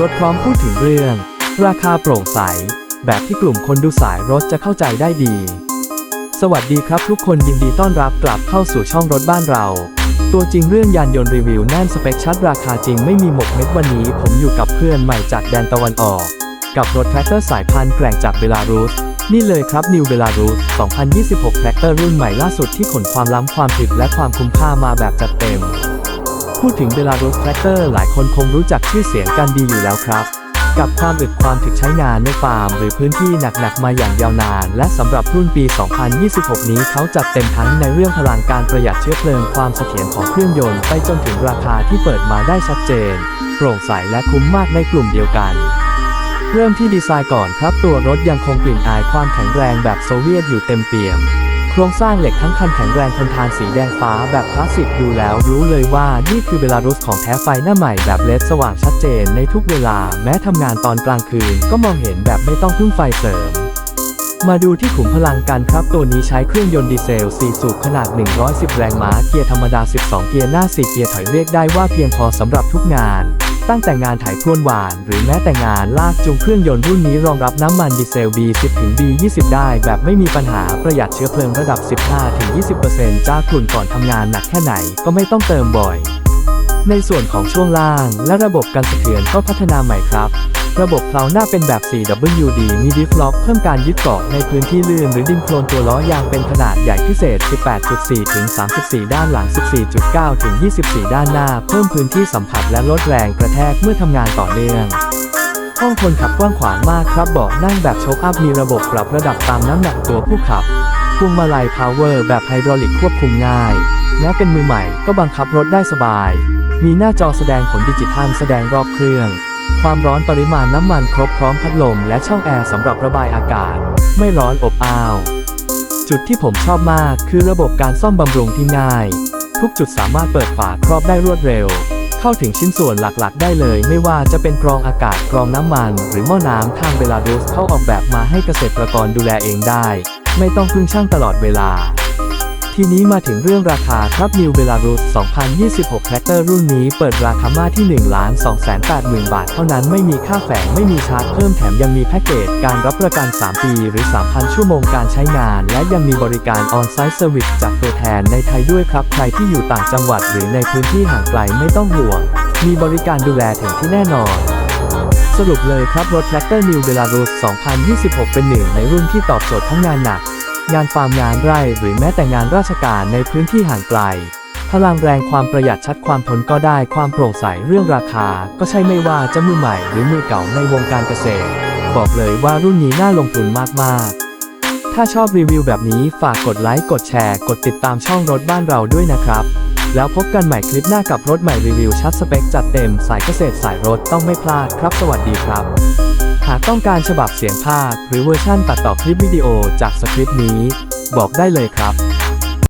รถพร้อมพูดถึงเรื่อง ราคาโปร่งใส แบบที่กลุ่มคนดูสายรถจะเข้าใจได้ดี สวัสดีครับทุกคนยินดีต้อนรับกลับเข้าสู่ช่องรถบ้านเรา ตัวจริงเรื่องยานยนต์รีวิวแน่นสเปคชัดราคาจริงไม่มีหมกเม็ดวันนี้ ผมอยู่กับเพื่อนใหม่จากแดนตะวันออก กับรถแทรกเตอร์สายพันธุ์แกร่งจากเบลารุสนี่เลยครับ New Belarus 2026 แทรกเตอร์รุ่นใหม่ล่าสุดที่ขนความล้ำความถึกและความคุ้มค่ามาแบบจัดเต็ม พูดถึง Belarus Tractor หลายคนคงรู้จักชื่อเสียงกันดีอยู่แล้วครับ กับความอึดความถึกใช้งานในฟาร์มหรือพื้นที่หนักๆมาอย่างยาวนาน และสำหรับรุ่นปี 2026 นี้เขาจัดเต็มทั้งในเรื่องพลังการประหยัดเชื้อเพลิงความเสถียรของเครื่องยนต์ไปจนถึงราคาที่เปิดมาได้ชัดเจน โปร่งใสและคุ้มมากในกลุ่มเดียวกัน เริ่มที่ดีไซน์ก่อนครับตัวรถยังคงกลิ่นอายความแข็งแรงแบบโซเวียตอยู่เต็มเปี่ยม โครงสร้างเหล็กทั้งคันแข็งแรงทนทานสีแดงฟ้าแบบคลาสสิกดูแล้วรู้เลยว่านี่คือเบลารุสของแท้ไฟหน้าใหม่แบบเลดสว่างชัดเจนในทุกเวลาแม้ทำงานตอนกลางคืนก็มองเห็นแบบไม่ต้องพึ่งไฟเสริมมาดูที่ขุมพลังกันครับ ตัวนี้ใช้เครื่องยนต์ดีเซล 4 สูบขนาด 110 แรงม้า เกียร์ธรรมดา 12 เกียร์หน้า 4 เกียร์ถอยเรียกได้ว่าเพียงพอสำหรับทุกงาน ตั้งแต่งานถ่ายพรวนหวาน หรือแม้แต่งานลากจูงเครื่องยนต์รุ่นนี้รองรับน้ำมันดีเซล B10 ถึง B20 ได้แบบไม่มีปัญหาประหยัดเชื้อเพลิงระดับ 15-20%จากลุ่นก่อนทำงานหนักแค่ไหนก็ไม่ต้องเติมบ่อย ในส่วนของช่วงล่างและระบบกันสะเทือนก็พัฒนาใหม่ครับ ระบบเพลาหน้าเป็นแบบ 4WD มีดิฟล็อกเพิ่มการยึดเกาะในพื้นที่ลื่นหรือดินโคลนตัวล้อยางเป็นขนาดใหญ่พิเศษ 18.4 ถึง 34 ด้านหลัง 14.9 ถึง 24 ด้านหน้า เพิ่มพื้นที่สัมผัสและลดแรงกระแทกเมื่อทำงานต่อเนื่องห้องคนขับกว้างขวางมากครับเบาะนั่งแบบโชคอัพมีระบบปรับระดับตามน้ำหนักตัวผู้ขับพวงมาลัยพาวเวอร์แบบไฮดรอลิกควบคุมง่ายแม้เป็นมือใหม่ก็บังคับรถได้สบาย มีหน้าจอแสดงผลดิจิทัลแสดงรอบเครื่อง ความร้อนปริมาณน้ำมันครบพร้อมพัดลมและช่องแอร์สำหรับระบายอากาศ ไม่ร้อนอบอ้าว จุดที่ผมชอบมากคือระบบการซ่อมบำรุงที่ง่าย ทุกจุดสามารถเปิดฝาครอบได้รวดเร็ว เข้าถึงชิ้นส่วนหลักๆ ได้เลย ไม่ว่าจะเป็นกรองอากาศกรองน้ำมัน หรือหม้อน้ำทางเบลารุสเขาออกแบบมาให้เกษตรกรดูแลเองได้ ไม่ต้องพึ่งช่างตลอดเวลา ทีนี้มาถึงเรื่องราคาครับ New Belarus 2026 Tractor รุ่นนี้เปิดราคามาที่ 1 2 8 0 0 0 0 บาท เท่านั้นไม่มีค่าแฝงไม่มีชาร์จเพิ่มแถมยังมีแพ็กเกจการรับประกัน 3 ปีหรือ 3,000 ชั่วโมงการใช้งาน และยังมีบริการ On-Site Service จากตัวแทนในไทยด้วยครับ ใครที่อยู่ต่างจังหวัดหรือในพื้นที่ห่างไกลไม่ต้องห่วง มีบริการดูแลถึงที่แน่นอนสรุปเลยครับรถ Tractor New Belarus 2026 เป็นหนึ่งในรุ่นที่ตอบโจทย์ทั้งงานหนัก งานฟาร์มงานไร่หรือแม้แต่งานราชการในพื้นที่ห่างไกล พลังแรงความประหยัดชัดความทนก็ได้ความโปร่งใสเรื่องราคา ก็ใช่ไม่ว่าจะมือใหม่หรือมือเก่าในวงการเกษตร บอกเลยว่ารุ่นนี้น่าลงทุนมากๆ ถ้าชอบรีวิวแบบนี้ฝากกดไลค์กดแชร์ กดติดตามช่องรถบ้านเราด้วยนะครับ แล้วพบกันใหม่คลิปหน้ากับรถใหม่รีวิวชัดสเปคจัดเต็มสายเกษตรสายรถต้องไม่พลาดครับ สวัสดีครับากต้องการฉบับเสียงภาคหรือเวอร์ชั่นตัดต่อคลิปวิดีโอจากสคริปต์นี้ บอกได้เลยครับ